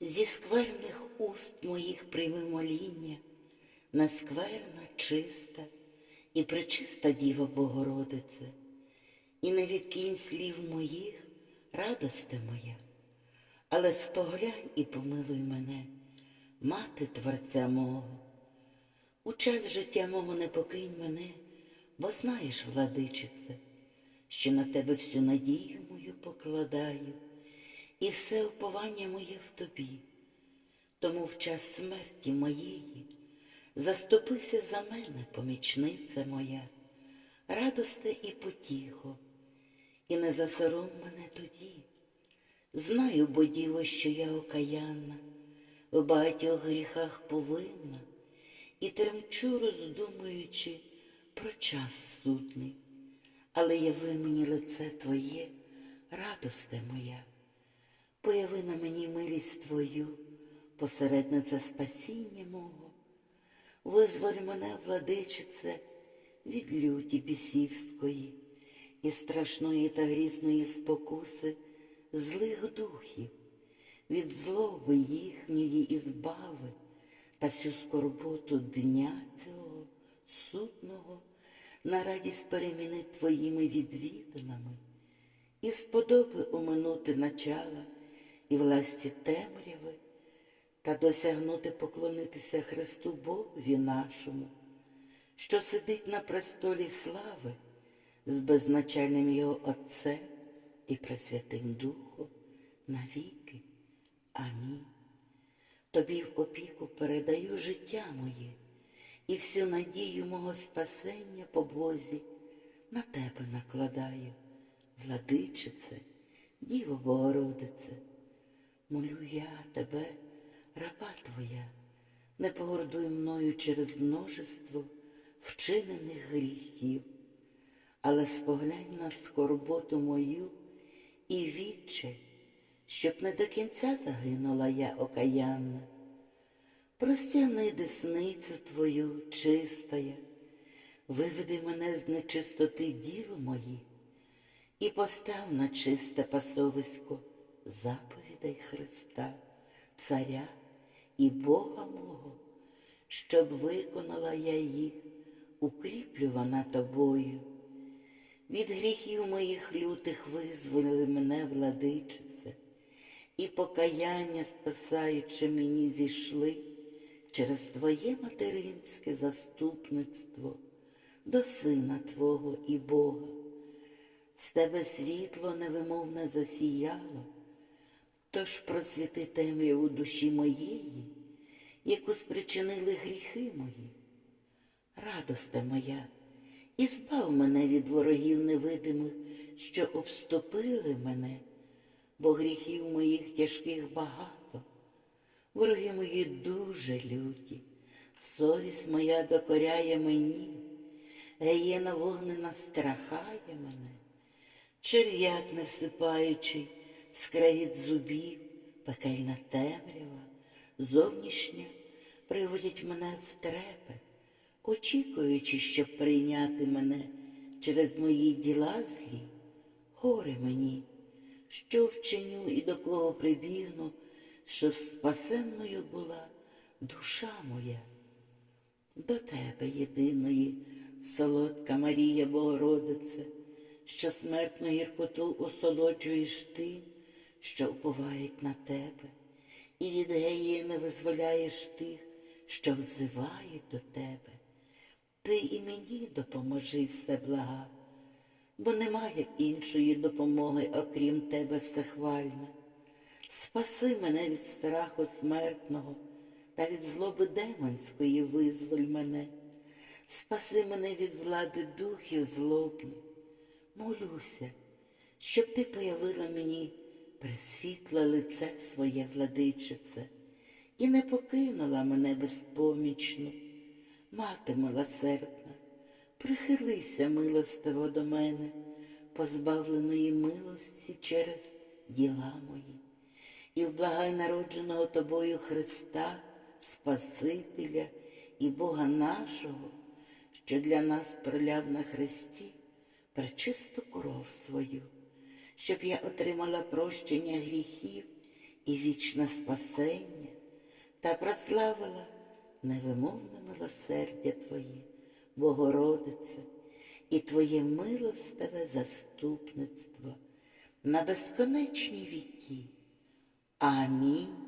Зі скверних уст моїх прийми моління, нескверна, чиста і пречиста Діва Богородице, і не відкинь слів моїх, радосте моя, але споглянь і помилуй мене, мати Творця мого. У час життя мого не покинь мене, бо знаєш, владичице, що на тебе всю надію мою покладаю, і все уповання моє в тобі. Тому в час смерті моєї заступися за мене, помічниця моя, радосте і потіхо, і не засором мене тоді. Знаю, бо діво, що я окаянна, в багатьох гріхах повинна, і тремчу, роздумуючи про час сутний. Але яви мені лице Твоє, радосте моя, появи на мені милість Твою, посередниця спасіння мого, визволь мене, владичице, від люті бісівської і страшної та грізної спокуси злих духів, від злоби їхньої і збави та всю скорботу дня цього сутного на радість переміни твоїми відвідинами, і сподоби оминути начала і власті темряви, та досягнути поклонитися Христу Богові нашому, що сидить на престолі слави з беззначальним Його Отцем і Пресвятим Духом навіки. Амінь. Тобі в опіку передаю життя моє і всю надію мого спасення по Бозі на тебе накладаю, владичице, Діво Богородице. Молю я тебе, раба твоя, не погордуй мною через множество вчинених гріхів, але споглянь на скорботу мою і відче, щоб не до кінця загинула я окаянна. Простягни десницю твою, чистая, виведи мене з нечистоти діл моїх і постав на чисте пасовисько заповідей Христа, Царя і Бога мого, щоб виконала я їх, укріплювана тобою. Від гріхів моїх лютих визволили мене, владичице, і покаяння, спасаючи мені, зійшли через Твоє материнське заступництво до Сина Твого і Бога. З тебе світло невимовне засіяло, тож просвіти темряву душі моєї, яку спричинили гріхи мої. Радосте моя, і збав мене від ворогів невидимих, що обступили мене, бо гріхів моїх тяжких багато. Вороги мої дуже люті, совість моя докоряє мені, геєна вогнена страхає мене, черв'як не всипаючий, скрегіт зубів, пекельна темрява, зовнішня приводять мене в трепет, очікуючи, щоб прийняти мене через мої діла злі, горе мені, що вчиню і до кого прибігну, щоб спасенною була душа моя. До тебе, єдиної, солодка Марія Богородице, що смертну гіркоту осолоджуєш ти, що уповають на тебе, і від геїни визволяєш тих, що взивають до тебе. Ти і мені допоможи все блага, бо немає іншої допомоги, окрім тебе всехвальна. Спаси мене від страху смертного та від злоби демонської визволь мене. Спаси мене від влади духів злобних. Молюся, щоб ти появила мені пресвітле лице своє владичице і не покинула мене безпомічну. Мати милосердна, прихилися милостиво до мене, позбавленої милості через діла мої і вблагай народженого тобою Христа, Спасителя і Бога нашого, що для нас проляв на Христі пречисту кров свою, щоб я отримала прощення гріхів і вічне спасення, та прославила невимовне милосердя Твоє, Богородице, і Твоє милостиве заступництво на безконечні віки. Амінь.